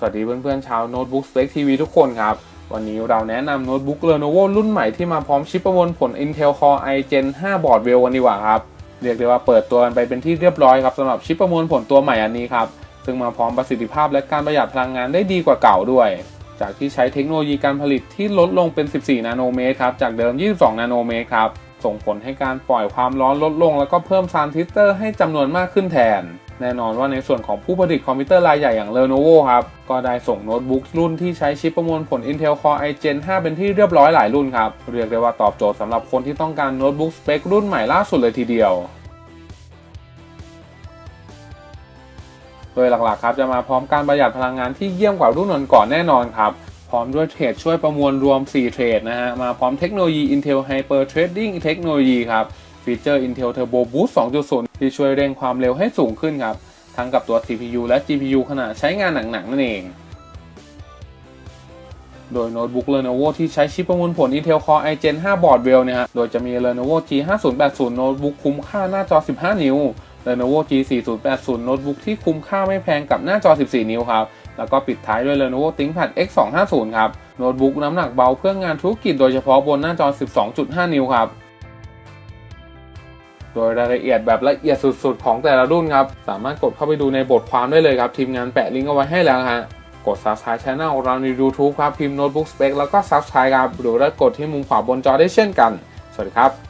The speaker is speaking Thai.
สวัสดีเพื่อนๆชาวโน้ตบุ๊กสเป c ทีวีทุกคนครับ วันนี้เราแนะนำโน้ตบุ๊ก Lenovo รุ่นใหม่ที่มาพร้อมชิปประมวลผล Intel Core i Gen 5 Board Rail กันดีกว่าครับ เรียกได้ว่าเปิดตัวกันไปเป็นที่เรียบร้อยครับสำหรับชิปประมวลผลตัวใหม่อันนี้ครับ ซึ่งมาพร้อมประสิทธิภาพและการประหยัดพลังงานได้ดีกว่าเก่าด้วย จากที่ใช้เทคโนโลยีการผลิตที่ลดลงเป็น 14 นาโนเมตรครับจากเดิม 22 นาโนเมตรครับส่งผลให้การปล่อยความร้อนลดลง แล้วก็เพิ่มทรานซิสเตอร์ให้จำนวนมากขึ้นแทน แน่นอนว่าในส่วนของผู้ผลิตคอมพิวเตอร์รายใหญ่อย่าง Lenovo ครับ ก็ได้ส่งโน้ตบุ๊กรุ่นที่ใช้ชิปประมวลผล Intel Core i Gen 5 เป็นที่เรียบร้อยหลายรุ่นครับ เรียกได้ว่าตอบโจทย์สำหรับคนที่ต้องการโน้ตบุ๊กสเปครุ่นใหม่ล่าสุดเลยทีเดียว โดยหลักๆครับจะมาพร้อมการประหยัดพลังงานที่เยี่ยมกว่ารุ่นก่อนแน่นอนครับพร้อมด้วยเทรดช่วยประมวลรวม 4 เทรดนะฮะ มาพร้อมเทคโนโลยี Intel Hyper Threading เทคโนโลยีครับ ฟีเจอร์ Intel Turbo Boost 2.0 ที่ช่วยเร่งความเร็วให้สูงขึ้นครับ ทั้งกับตัว CPU และ GPU ขณะใช้งานหนักๆนั่นเอง โดยโน้ตบุ๊ก Lenovo ที่ใช้ชิปประมวลผล Intel Core i Gen 5 Board Rail เนี่ยฮะ โดยจะมี Lenovo G5080 โน้ตบุ๊กคุ้มค่าหน้าจอ 15 นิ้ว Lenovo G4080 โน้ตบุ๊กที่คุ้มค่าไม่แพงกับหน้าจอ 14 นิ้วครับแล้วก็ปิดท้ายด้วย Lenovo ThinkPad X250 ครับ โน้ตบุ๊กน้ำหนักเบาเพื่องานธุรกิจโดยเฉพาะบนหน้าจอ 12.5 นิ้วครับ โดยรายละเอียดแบบละเอียดสุดๆ ของแต่ละรุ่นครับ สามารถกดเข้าไปดูในบทความได้เลยครับ ทีมงานแปะลิงก์เอาไว้ให้แล้วฮะ กด subscribe channel เราใน YouTube ครับ พิมพ์ Notebook Spec แล้วก็ subscribe ครับ หรือว่ากดที่มุมขวาบนจอได้เช่นกัน สวัสดีครับ